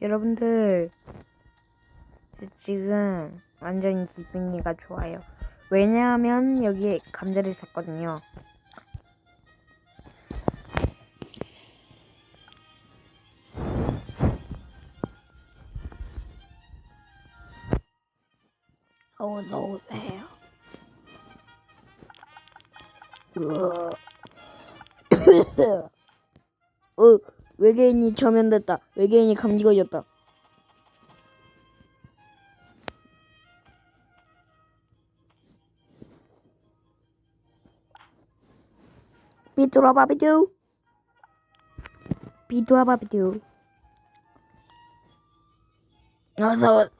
여러분들 저 지금 완전히 기분이가 좋아요. 왜냐하면 여기에 감자를 샀거든요. 어서 오세요. 어, 외계인이 저면됐다. 외계인이 감기 걸렸다. 비뚜라바비두. 비뚜라바비두. 어서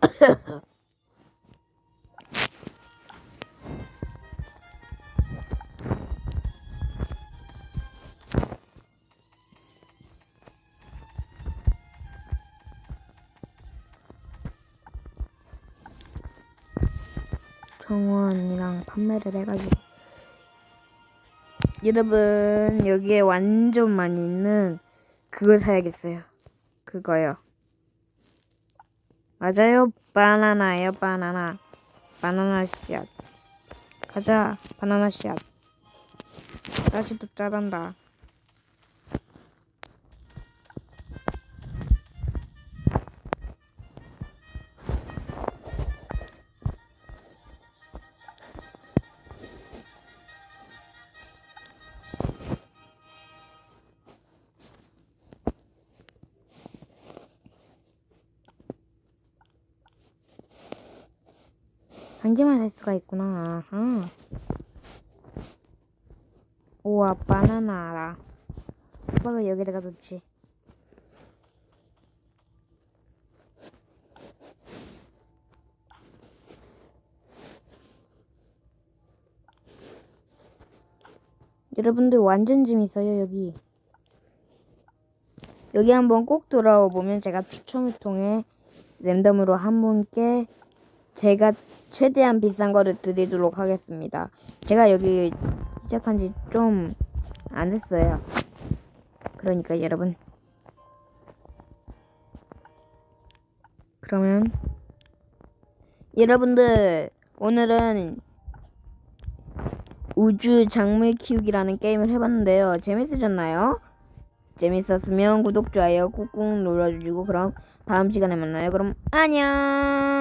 정원이랑 판매를 해가지고. 여러분 여기에 완전 많이 있는 그걸 사야겠어요. 그거요. 맞아요? 바나나예요 바나나. 바나나 씨앗. 가자 바나나 씨앗. 다시 또 짜란다 한 개만 살 수가 있구나. 아하. 우와, 바나나 알아. 오빠가 여기다가 놓지. 여러분들 완전 재밌어요, 여기. 여기 한번 꼭 돌아와 보면 제가 추첨을 통해 랜덤으로 한 분께 제가 최대한 비싼 거를 드리도록 하겠습니다. 제가 여기 시작한 지 좀안 됐어요. 그러니까 여러분. 그러면 여러분들 오늘은 우주 작물 키우기라는 게임을 해봤는데요. 재밌으셨나요? 재밌었으면 구독, 좋아요 꾹꾹 눌러주시고 그럼 다음 시간에 만나요. 그럼 안녕!